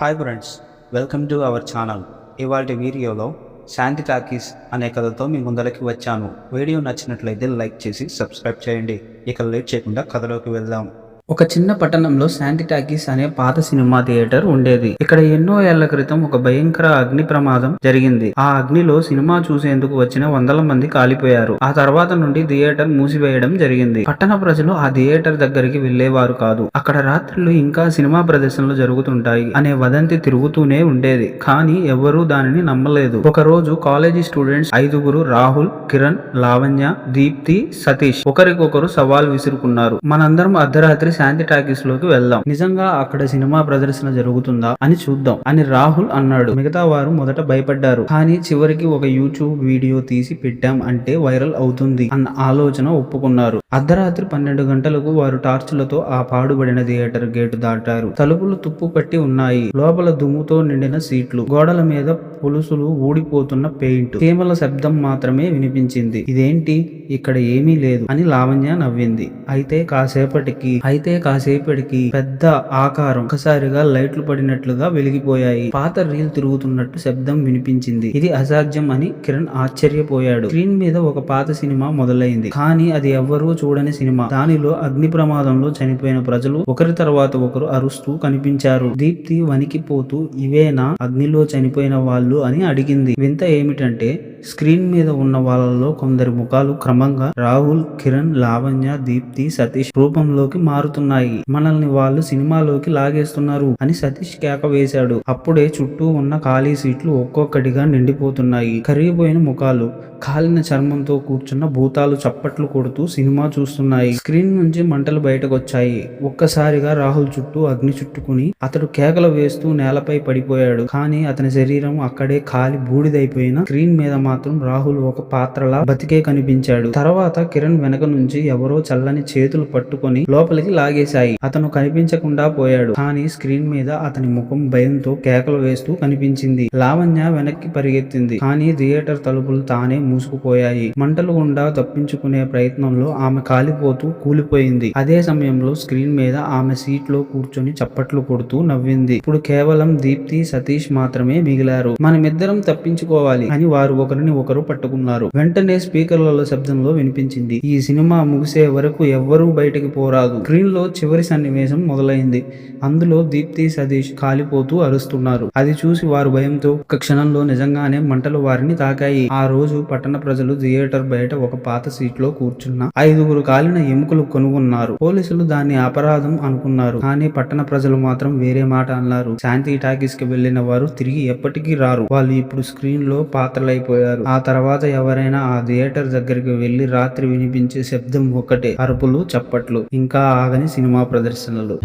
Hi friends welcome to our channel ఇవాళ వీడియోలో శాంతి talkies అనే కథతో మీ ముందరికి వచ్చాను. వీడియో నచ్చినట్లయితే లైక్ చేసి సబ్స్క్రైబ్ చేయండి. ఇక లేట్ చేయకుండా కథలోకి వెళ్దాం. ఒక చిన్న పట్టణంలో శాంతి టాకీస్ అనే పాత సినిమా థియేటర్ ఉండేది. ఇక్కడ ఎన్నో ఏళ్ళ క్రితం ఒక భయంకర అగ్ని ప్రమాదం జరిగింది. ఆ అగ్నిలో సినిమా చూసేందుకు వచ్చిన వందల మంది కాలిపోయారు. ఆ తర్వాత నుండి థియేటర్ మూసివేయడం జరిగింది. పట్టణ ప్రజలు ఆ థియేటర్ దగ్గరికి వెళ్ళేవారు కాదు. అక్కడ రాత్రులు ఇంకా సినిమా ప్రదర్శనలు జరుగుతుంటాయి అనే వదంతి తిరుగుతూనే ఉండేది. కానీ ఎవరూ దానిని నమ్మలేదు. ఒక రోజు కాలేజీ స్టూడెంట్స్ ఐదుగురు రాహుల్ కిరణ్ లావణ్య దీప్తి సతీష్ ఒకరికొకరు సవాల్ విసురుకున్నారు. మనందరం అర్ధరాత్రి శాంతి టాకీస్లోకి వెళ్దాం. నిజంగా అక్కడ సినిమా ప్రదర్శన జరుగుతుందా అని చూద్దాం అని రాహుల్ అన్నాడు. మిగతా వారు మొదట భయపడ్డారు. కానీ చివరికి ఒక యూట్యూబ్ వీడియో తీసి పెట్టాం అంటే వైరల్ అవుతుంది అన్న ఆలోచన ఒప్పుకున్నారు. అర్ధరాత్రి పన్నెండు గంటలకు వారు టార్చులతో ఆ పాడుబడిన థియేటర్ గేటు దాటారు. తలుపులు తుప్పు పట్టి ఉన్నాయి. లోపల దుమ్ముతో నిండిన సీట్లు. గోడల మీద పులుసులు ఊడిపోతున్న పెయింట్. చీమల శబ్దం మాత్రమే వినిపించింది. ఇదేంటి? ఇక్కడ ఏమీ లేదు అని లావణ్య నవ్వింది. అయితే కాసేపటికి అయితే కాసేపటికి పెద్ద ఆకారం ఒకసారిగా లైట్లు పడినట్లుగా వెలిగిపోయాయి. పాత రీల్ తిరుగుతున్నట్టు శబ్దం వినిపించింది. ఇది అసాధ్యం అని కిరణ్ ఆశ్చర్యపోయాడు. స్క్రీన్ మీద ఒక పాత సినిమా మొదలైంది. కానీ అది ఎవ్వరూ చూడని సినిమా. దానిలో అగ్ని ప్రమాదంలో చనిపోయిన ప్రజలు ఒకరి తర్వాత ఒకరు అరుస్తూ కనిపించారు. దీప్తి వణికిపోతూ ఇవేనా? అగ్నిలో చనిపోయిన వాళ్ళు అని అడిగింది. వింత ఏమిటంటే స్క్రీన్ మీద ఉన్న వాళ్ళలో కొందరి ముఖాలు క్రమంగా రాహుల్ కిరణ్ లావణ్య దీప్తి సతీష్ రూపంలోకి మారుతున్నాయి. మనల్ని వాళ్ళు సినిమాలోకి లాగేస్తున్నారు అని సతీష్ కేక వేశాడు. అప్పుడే చుట్టూ ఉన్న ఖాళీ సీట్లు ఒక్కొక్కటిగా నిండిపోతున్నాయి. కరిగిపోయిన ముఖాలు కాలిన చర్మంతో కూర్చున్న భూతాలు చప్పట్లు కొడుతూ సినిమా చూస్తున్నాయి. స్క్రీన్ నుంచి మంటలు బయటకు వచ్చాయి ఒక్కసారిగా రాహుల్ చుట్టూ అగ్ని చుట్టుకుని అతడు కేకలు వేస్తూ నేలపై పడిపోయాడు. కానీ అతని శరీరం అక్కడే కాలి బూడిదైపోయిన స్క్రీన్ మీద మాత్రం రాహుల్ ఒక పాత్రలా బతికే కనిపించాడు. తర్వాత కిరణ్ వెనక నుంచి ఎవరో చల్లని చేతులు పట్టుకొని లోపలికి లాగేశాయి. అతను కనిపించకుండా పోయాడు. కానీ స్క్రీన్ మీద అతని ముఖం భయంతో కేకలు వేస్తూ కనిపించింది. లావణ్య వెనక్కి పరిగెత్తింది. కానీ థియేటర్ తలుపులు తానే మూసుకుపోయాయి. మంటలు గుండా తప్పించుకునే ప్రయత్నంలో ఆమె కాలిపోతూ కూలిపోయింది. అదే సమయంలో స్క్రీన్ మీద ఆమె సీట్లో కూర్చొని చప్పట్లు కొడుతూ నవ్వింది. ఇప్పుడు కేవలం దీప్తి సతీష్ మాత్రమే మిగిలారు. మనమిద్దరం తప్పించుకోవాలి అని వారు ఒకరిని ఒకరు పట్టుకున్నారు. వెంటనే స్పీకర్లలో శబ్దంలో వినిపించింది. ఈ సినిమా ముగిసే వరకు ఎవ్వరూ బయటకు పోరాదు. స్క్రీన్లో చివరి సన్నివేశం మొదలైంది. అందులో దీప్తి సతీష్ కాలిపోతూ అరుస్తున్నారు. అది చూసి వారు భయంతో ఒక క్షణంలో నిజంగానే మంటలు వారిని తాకాయి. ఆ రోజు పట్టణ ప్రజలు థియేటర్ బయట ఒక పాత సీట్లో కూర్చున్న ఐదుగురు కాలిన ఎముకలు కొనుగొన్నారు. పోలీసులు దాన్ని అపరాధం అనుకున్నారు. కానీ పట్టణ ప్రజలు మాత్రం వేరే మాట అన్నారు. శాంతి టాకీస్కి వెళ్ళిన వారు తిరిగి ఎప్పటికీ రారు. వాళ్ళు ఇప్పుడు స్క్రీన్లో పాత్రలైపోయారు. ఆ తర్వాత ఎవరైనా ఆ థియేటర్ దగ్గరికి వెళ్ళి రాత్రి వినిపించే శబ్దం ఒక్కటే అరుపులు చప్పట్లు. ఇంకా ఆగని సినిమా ప్రదర్శనలు.